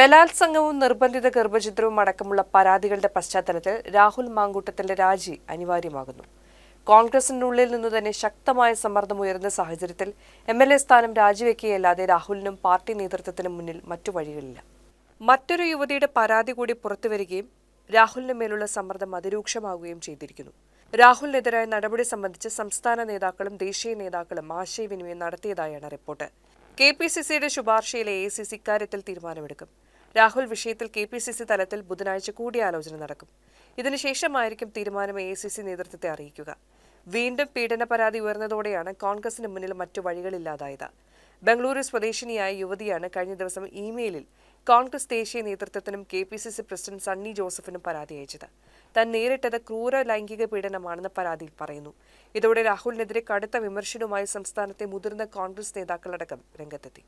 ബലാത്സംഗവും നിർബന്ധിത ഗർഭചിത്രവും അടക്കമുള്ള പരാതികളുടെ പശ്ചാത്തലത്തിൽ രാഹുൽ മാങ്കൂട്ടത്തിന്റെ രാജി അനിവാര്യമാകുന്നു. കോൺഗ്രസിനുള്ളിൽ നിന്നു തന്നെ ശക്തമായ സമ്മർദ്ദം ഉയർന്ന സാഹചര്യത്തിൽ എം എൽ എ സ്ഥാനം രാജിവെക്കുകയല്ലാതെ രാഹുലിനും പാർട്ടി നേതൃത്വത്തിനും മുന്നിൽ മറ്റു വഴികളില്ല. മറ്റൊരു യുവതിയുടെ പരാതി കൂടി പുറത്തുവരികയും രാഹുലിന് മേലുള്ള സമ്മർദ്ദം അതിരൂക്ഷമാവുകയും ചെയ്തിരിക്കുന്നു. രാഹുലിനെതിരായ നടപടി സംബന്ധിച്ച് സംസ്ഥാന നേതാക്കളും ദേശീയ നേതാക്കളും ആശയവിനിമയം നടത്തിയതായാണ് റിപ്പോർട്ട്. കെ പി സി സിയുടെ ശുപാർശയിലെ എ സി സി ഇക്കാര്യത്തിൽ തീരുമാനമെടുക്കും. രാഹുൽ വിഷയത്തിൽ കെ പി സി സി തലത്തിൽ ബുധനാഴ്ച കൂടിയാലോചന നടക്കും. ഇതിനുശേഷമായിരിക്കും തീരുമാനം എ സി സി നേതൃത്വത്തെ അറിയിക്കുക. വീണ്ടും പീഡന പരാതി ഉയർന്നതോടെയാണ് കോൺഗ്രസിന് മുന്നിൽ മറ്റു വഴികളില്ലാതായത്. ബംഗളൂരു സ്വദേശിനിയായ യുവതിയാണ് കഴിഞ്ഞ ദിവസം ഇമെയിലിൽ കോൺഗ്രസ് ദേശീയ നേതൃത്വത്തിനും K P C C president Sunny ജോസഫിനും പരാതി അയച്ചത്. താൻ നേരിട്ടത് ക്രൂര ലൈംഗിക പീഡനമാണെന്ന് പരാതിയിൽ പറയുന്നു. ഇതോടെ രാഹുലിനെതിരെ കടുത്ത വിമർശനവുമായി സംസ്ഥാനത്തെ മുതിർന്ന കോൺഗ്രസ് നേതാക്കളടക്കം രംഗത്തെത്തി.